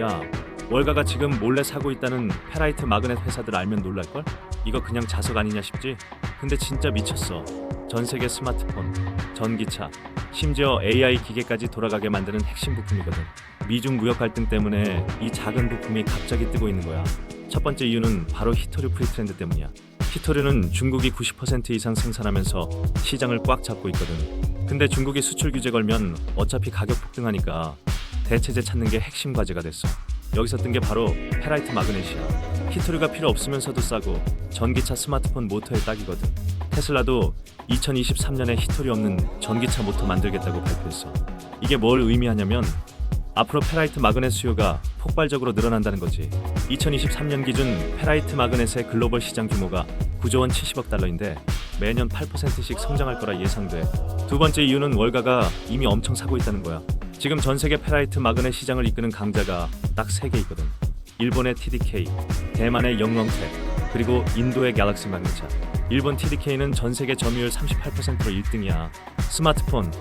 야, 월가가 지금 몰래 사고 있다는 페라이트 마그넷 회사들 알면 놀랄걸? 이거 그냥 자석 아니냐 싶지? 근데 진짜 미쳤어. 전 세계 스마트폰, 전기차, 심지어 AI 기계까지 돌아가게 만드는 핵심 부품이거든. 미중 무역 갈등 때문에 이 작은 부품이 갑자기 뜨고 있는 거야. 첫 번째 이유는 바로 히토류 프리트렌드 때문이야. 히토류는 중국이 90% 이상 생산하면서 시장을 꽉 잡고 있거든. 근데 중국이 수출 규제 걸면 어차피 가격 폭등하니까 대체제 찾는 게 핵심 과제가 됐어. 여기서 뜬 게 바로 페라이트 마그넷이야. 히토류가 필요 없으면서도 싸고 전기차 스마트폰 모터에 딱이거든. 테슬라도 2023년에 히토류 없는 전기차 모터 만들겠다고 발표했어. 이게 뭘 의미하냐면 앞으로 페라이트 마그넷 수요가 폭발적으로 늘어난다는 거지. 2023년 기준 페라이트 마그넷의 글로벌 시장 규모가 9조 원 70억 달러인데 매년 8%씩 성장할 거라 예상돼. 두 번째 이유는 월가가 이미 엄청 사고 있다는 거야. 지금 전 세계 페라이트 마그넷 시장을 이끄는 강자가 딱 세개 있거든. 일본의 TDK, 대만의 영롱텍, 그리고 인도의 갤럭시 마그넷차. 일본 TDK는 전 세계 점유율 38%로 1등이야. 스마트폰,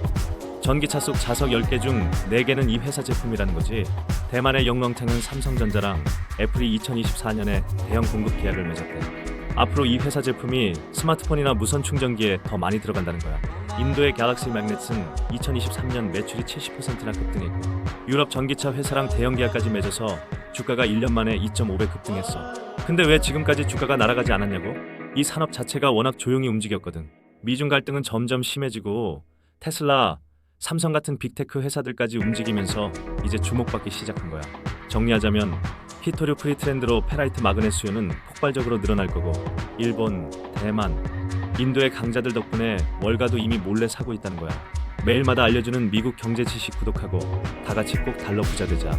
전기차 속 자석 10개 중 4개는 이 회사 제품이라는 거지. 대만의 영롱탱은 삼성전자랑 애플이 2024년에 대형 공급 계약을 맺었대. 앞으로 이 회사 제품이 스마트폰이나 무선 충전기에 더 많이 들어간다는 거야. 인도의 갤럭시 매그넷은 2023년 매출이 70%나 급등했고 유럽 전기차 회사랑 대형 계약까지 맺어서 주가가 1년 만에 2.5배 급등했어. 근데 왜 지금까지 주가가 날아가지 않았냐고? 이 산업 자체가 워낙 조용히 움직였거든. 미중 갈등은 점점 심해지고 테슬라, 삼성 같은 빅테크 회사들까지 움직이면서 이제 주목받기 시작한 거야. 정리하자면 히토류 프리트렌드로 페라이트 수요는 폭발적으로 늘어날 거고 일본, 대만, 인도의 강자들 덕분에 월가도 이미 몰래 사고 있다는 거야. 매일마다 알려주는 미국 경제 지식 구독하고 다 같이 꼭 달러 부자 되자.